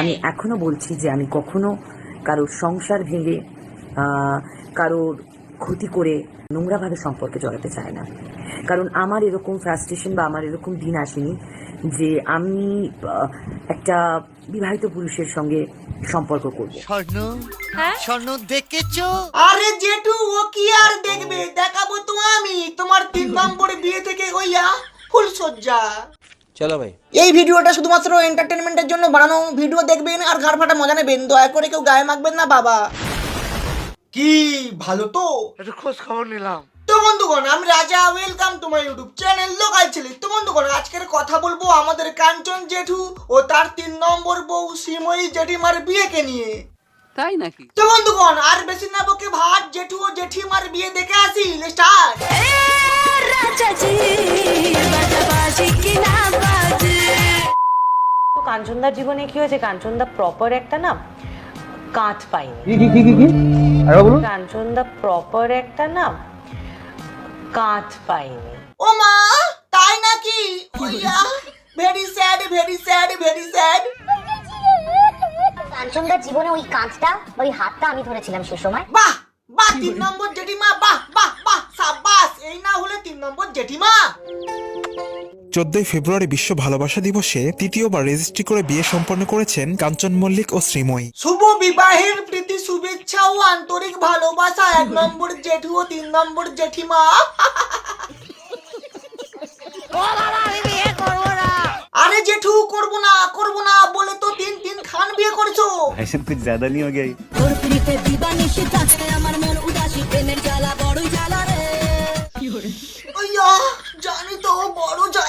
আমি এখনও বলছি যে আমি কখনো কারোর সংসার ভেঙে কারোর ক্ষতি করে নোংরাভাবে সম্পর্কে জড়াতে চায় না। কারণ আমার এরকম ফ্রাস্ট্রেশন বা আমার এরকম দিন আসেনি যে আমি একটা বিবাহিত পুরুষের সঙ্গে সম্পর্ক করব। স্বর্ণ? হ্যাঁ? স্বর্ণ দেখেছ? আরে জেঠু ও কি আর দেখবে? দেখাবো তো আমি। তোমার তিন নম্বরে বিয়ে থেকে হইয়া ফুলসজ্জা চলো ভাই। এই ভিডিওটা শুধুমাত্র এন্টারটেনমেন্টের জন্য বানানো। ভিডিও দেখবেন আর ঘাড় ফাটা মজা নেবেন। দয়া করে কেউ গায়ে মাখবেন না বাবা। কি ভালো তো? একটু খোঁজ খবর নিলাম। তো বন্ধুগণ আমি রাজা ওয়েলকাম তোমার ইউটিউব চ্যানেল লোকাল ছেলে তো বন্ধুগণ আজকের কথা বলব আমাদের কাঞ্চন জেঠু ও তার তিন নম্বর বউ সিময়ী জেঠিমার বিয়েকে নিয়ে। তাই নাকি? তো বন্ধুগণ আর বেশি না বকে ভাত জেঠু ও জেঠিমার বিয়ে দেখে আসি স্টার্ট কাঞ্চনদার জীবনে কি হয়েছে? কাঞ্চনদা প্রপার একটা না কাঁচ পাইনি কাঞ্চনদা প্রপার একটা না কাঁচ পাইনি ও মা তাই নাকি? ওইয়া very sad very sad very sad কাঞ্চনদার জীবনে ওই কাঁচটা ওই হাতটা আমি ধরেছিলাম সে সময়। বাহ বাহ তিন নম্বর জেঠিমা বাহ বাহ বাহ সাব্বাস। এই না হলে তিন নম্বর জেঠিমা। চোদ্দই ফেব্রুয়ারি বিশ্ব ভালোবাসা দিবসে তৃতীয়বার রেজিস্ট্রি করে বিয়ে সম্পন্ন করেছেন কাঞ্চন মল্লিক ও শ্রীময়ী শুভ বিবাহের প্রীতি শুভেচ্ছা ও আন্তরিক ভালোবাসা এক নম্বর জেঠু ও তিন নম্বর জেঠিমা আরে জেঠু করবো না করবো না বলে তো তিন তিন খান বিয়ে করছো ऐसे कुछ ज्यादा नहीं हो गया ये? ওইয়া জানি তো বড় জ্বালা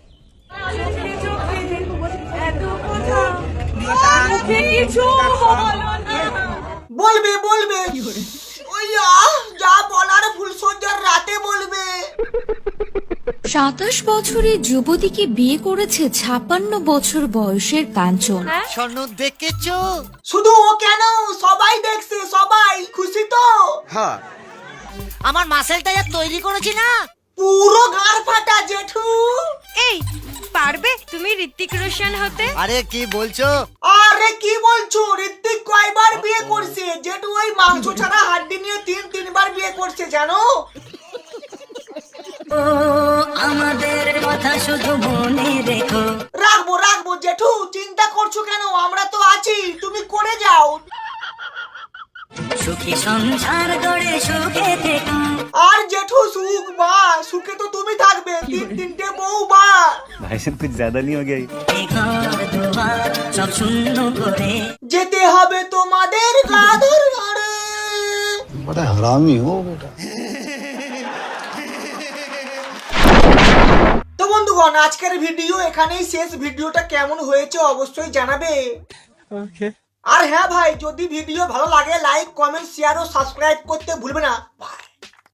বলবে বলবে। ওইয়া যা বলার ফুলসজ্জার রাতে বলবে। সাতাশ বছরের যুবতীকে বিয়ে করেছে ছাপান্ন বছর বয়সের কাঞ্চন। স্বর্ণ দেখেছ? শুধু ও কেন? সবাই দেখছে সবাই। খুশি তো? আমার মাসেলটা যা তৈরি করেছি না? পুরো গার ফাটা জেঠু। এই পারবে? তুমি ঋত্বিক রোশন হতে? আরে কি বলছো? আরে কি বলছো? ঋত্বিক কয়বার বিয়ে করছে? জেঠু ওই মাংস ছাড়া হাড্ডি নিয়ে তিন তিনবার বিয়ে করছে জানো? রাখব রাখব জেঠু। চিন্তা করছ কেন? আমরা তো আছি। তুমি করে যাও। সুখী সুখে আর জেঠু সুখ বা সুখে তো তুমি থাকবে। তিন তিনটে ভাইসেন কিছু জাদা নিয়ে গে যেতে হবে তোমাদের গাধর ঘরে বড় হারামি হো তো বন্ধুগণ আজকের ভিডিও এখানেই শেষ। ভিডিওটা কেমন হয়েছে অবশ্যই জানাবে। ওকে আর হ্যাঁ ভাই যদি ভিডিও ভালো লাগে লাইক কমেন্ট শেয়ার ও সাবস্ক্রাইব করতে ভুলবে না।